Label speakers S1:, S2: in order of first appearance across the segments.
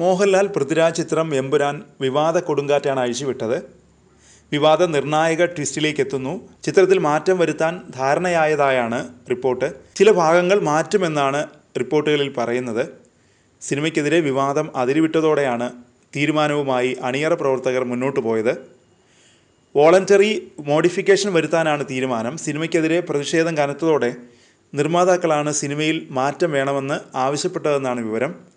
S1: മോഹൻലാൽ പൃഥ്വിരാജ് ചിത്രം എമ്പുരാൻ വിവാദ കൊടുങ്കാറ്റാണ് അഴിച്ചുവിട്ടത്. വിവാദ നിർണായക ട്വിസ്റ്റിലേക്ക് എത്തുന്നു ചിത്രത്തിൽ മാറ്റം വരുത്താൻ ധാരണയായതായാണ് റിപ്പോർട്ട്. ചില ഭാഗങ്ങൾ മാറ്റുമെന്നാണ് റിപ്പോർട്ടുകളിൽ പറയുന്നത്. സിനിമയ്ക്കെതിരെ വിവാദം അതിരിവിട്ടതോടെയാണ് തീരുമാനവുമായി അണിയറ പ്രവർത്തകർ മുന്നോട്ട് പോയത്. വോളണ്ടറി മോഡിഫിക്കേഷൻ വരുത്താനാണ് തീരുമാനം. സിനിമയ്ക്കെതിരെ പ്രതിഷേധം കനത്തതോടെ നിർമ്മാതാക്കളാണ് സിനിമയിൽ മാറ്റം വേണമെന്ന് ആവശ്യപ്പെട്ടതെന്നാണ് വിവരം.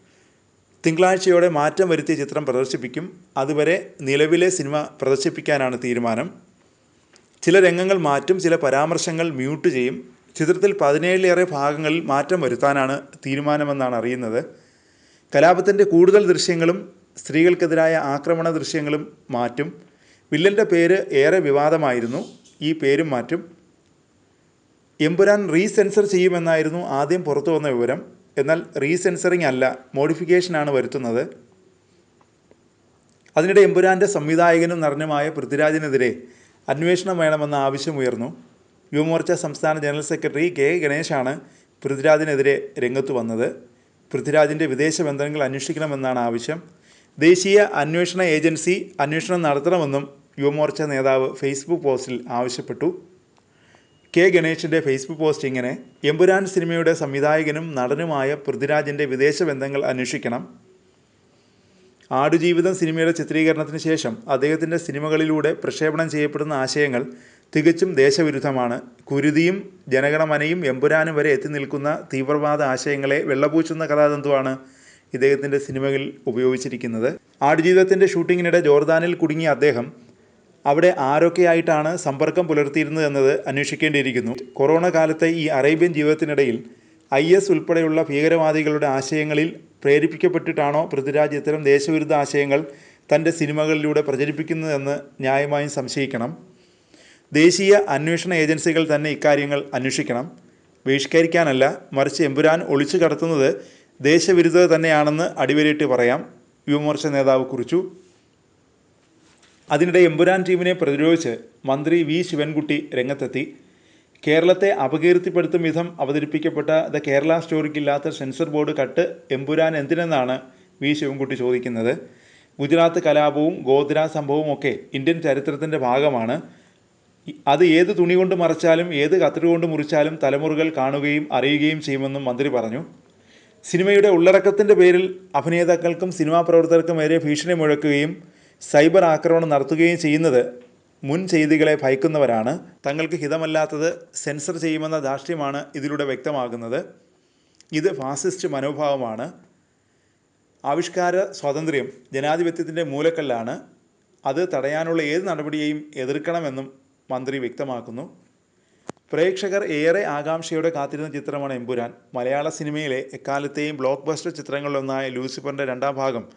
S1: തിങ്കളാഴ്ചയോടെ മാറ്റം വരുത്തിയ ചിത്രം പ്രദർശിപ്പിക്കും. അതുവരെ നിലവിലെ സിനിമ പ്രദർശിപ്പിക്കാനാണ് തീരുമാനം. ചില രംഗങ്ങൾ മാറ്റും ചില പരാമർശങ്ങൾ മ്യൂട്ട് ചെയ്യും. ചിത്രത്തിൽ പതിനേഴിലേറെ ഭാഗങ്ങളിൽ മാറ്റം വരുത്താനാണ് തീരുമാനമെന്നാണ് അറിയുന്നത്. കലാപത്തിന്റെ കൂടുതൽ ദൃശ്യങ്ങളും സ്ത്രീകൾക്കെതിരായ ആക്രമണ ദൃശ്യങ്ങളും മാറ്റും. വില്ലന്റെ പേര് ഏറെ വിവാദമായിരുന്നു. ഈ പേരും മാറ്റും. എമ്പുരാൻ റീസെൻസർ ചെയ്യുമെന്നായിരുന്നു ആദ്യം പുറത്തു വന്ന വിവരം. എന്നാൽ റീസെൻസറിങ് അല്ല മോഡിഫിക്കേഷനാണ് വരുത്തുന്നത്. അതിനിടെ എമ്പുരാന്റെ സംവിധായകനും നടനുമായ പൃഥ്വിരാജിനെതിരെ അന്വേഷണം വേണമെന്ന ആവശ്യമുയർന്നു യുവമോർച്ച സംസ്ഥാന ജനറൽ സെക്രട്ടറി കെ ഗണേശാണ് പൃഥ്വിരാജിനെതിരെ രംഗത്ത് വന്നത്. പൃഥ്വിരാജിന്റെ വിദേശ ബന്ധങ്ങൾ അന്വേഷിക്കണമെന്നാണ് ആവശ്യം. ദേശീയ അന്വേഷണ ഏജൻസി അന്വേഷണം നടത്തണമെന്നും യുവമോർച്ച നേതാവ് ഫേസ്ബുക്ക് പോസ്റ്റിൽ ആവശ്യപ്പെട്ടു. കെ ഗണേഷിന്റെ ഫേസ്ബുക്ക് പോസ്റ്റ് ഇങ്ങനെ എമ്പുരാൻ സിനിമയുടെ സംവിധായകനും നടനുമായ പൃഥ്വിരാജിന്റെ വിദേശ ബന്ധങ്ങൾ അന്വേഷിക്കണം. ആടുജീവിതം സിനിമയുടെ ചിത്രീകരണത്തിന് ശേഷം അദ്ദേഹത്തിന്റെ സിനിമകളിലൂടെ പ്രക്ഷേപണം ചെയ്യപ്പെടുന്ന ആശയങ്ങൾ തികച്ചും ദേശവിരുദ്ധമാണ്. കുരുതിയും ജനഗണമനയും എമ്പുരാനും വരെ എത്തി നിൽക്കുന്ന തീവ്രവാദ ആശയങ്ങളെ വെള്ളപൂച്ചുന്ന കഥാതന്തുവാണ് ഇദ്ദേഹത്തിന്റെ സിനിമകളിൽ ഉപയോഗിച്ചിരിക്കുന്നത്. ആടുജീവിതത്തിന്റെ ഷൂട്ടിങ്ങിനിടെ ജോർദാനിൽ കുടുങ്ങിയ അദ്ദേഹം അവിടെ ആരൊക്കെയായിട്ടാണ് സമ്പർക്കം പുലർത്തിയിരുന്നത് എന്നത് അന്വേഷിക്കേണ്ടിയിരിക്കുന്നു. കൊറോണ കാലത്തെ ഈ അറേബ്യൻ ജീവിതത്തിനിടയിൽ ഐ എസ് ഉൾപ്പെടെയുള്ള ഭീകരവാദികളുടെ ആശയങ്ങളിൽ പ്രേരിപ്പിക്കപ്പെട്ടിട്ടാണോ പൃഥ്വിരാജ് ഇത്തരം ദേശവിരുദ്ധ ആശയങ്ങൾ തന്റെ സിനിമകളിലൂടെ പ്രചരിപ്പിക്കുന്നതെന്ന് ന്യായമായും സംശയിക്കണം. ദേശീയ അന്വേഷണ ഏജൻസികൾ തന്നെ ഇക്കാര്യങ്ങൾ അന്വേഷിക്കണം. ബഹിഷ്കരിക്കാനല്ല മറിച്ച് എമ്പുരാൻ ഒളിച്ചു കടത്തുന്നത് ദേശവിരുദ്ധത തന്നെയാണെന്ന് അടിവരയിട്ട് പറയാം. യുവമോർച്ച നേതാവ് കുറിച്ചു. അതിനിടെ എമ്പുരാൻ ടീമിനെ പ്രതിരോധിച്ച് മന്ത്രി വി. ശിവൻകുട്ടി രംഗത്തെത്തി. കേരളത്തെ അപകീർത്തിപ്പെടുത്തും വിധം അവതരിപ്പിക്കപ്പെട്ട ദ കേരള സ്റ്റോറിക്കില്ലാത്ത സെൻസർ ബോർഡ് കട്ട് എമ്പുരാൻ എന്തിനെന്നാണ് വി. ശിവൻകുട്ടി ചോദിക്കുന്നത്. ഗുജറാത്ത് കലാപവും ഗോദ്ര സംഭവവും ഒക്കെ ഇന്ത്യൻ ചരിത്രത്തിന്റെ ഭാഗമാണ്. അത് ഏത് തുണി കൊണ്ട് മറച്ചാലും ഏത് കത്തിരി കൊണ്ട് മുറിച്ചാലും തലമുറകൾ കാണുകയും അറിയുകയും ചെയ്യുമെന്നും മന്ത്രി പറഞ്ഞു. സിനിമയുടെ ഉള്ളടക്കത്തിന്റെ പേരിൽ അഭിനേതാക്കൾക്കും സിനിമാ പ്രവർത്തകർക്കും നേരെ ഭീഷണി മുഴക്കുകയും സൈബർ ആക്രമണം നടത്തുകയും ചെയ്യുന്നത് മുൻ ചെയ്തികളെ ഭയക്കുന്നവരാണ്. തങ്ങൾക്ക് ഹിതമല്ലാത്തത് സെൻസർ ചെയ്യുമെന്ന ധാർഷ്ട്യമാണ് ഇതിലൂടെ വ്യക്തമാകുന്നത്. ഇത് ഫാസിസ്റ്റ് മനോഭാവമാണ്. ആവിഷ്കാര സ്വാതന്ത്ര്യം ജനാധിപത്യത്തിന്റെ മൂലക്കല്ലാണ്. അത് തടയാനുള്ള ഏത് നടപടിയെയും എതിർക്കണമെന്നും മന്ത്രി വ്യക്തമാക്കുന്നു. പ്രേക്ഷകർ ഏറെ ആകാംക്ഷയോടെ കാത്തിരുന്ന ചിത്രമാണ് എമ്പുരാൻ. മലയാള സിനിമയിലെ എക്കാലത്തെയും ബ്ലോക്ക് ബസ്റ്റർ ചിത്രങ്ങളിലൊന്നായ ലൂസിഫറിന്റെ രണ്ടാം ഭാഗം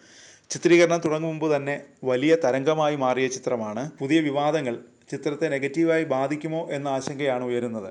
S1: ചിത്രീകരണം തുടങ്ങും മുമ്പ് തന്നെ വലിയ തരംഗമായി മാറിയ ചിത്രമാണ്. പുതിയ വിവാദങ്ങൾ ചിത്രത്തെ നെഗറ്റീവായി ബാധിക്കുമോ എന്ന ആശങ്കയാണ് ഉയരുന്നത്.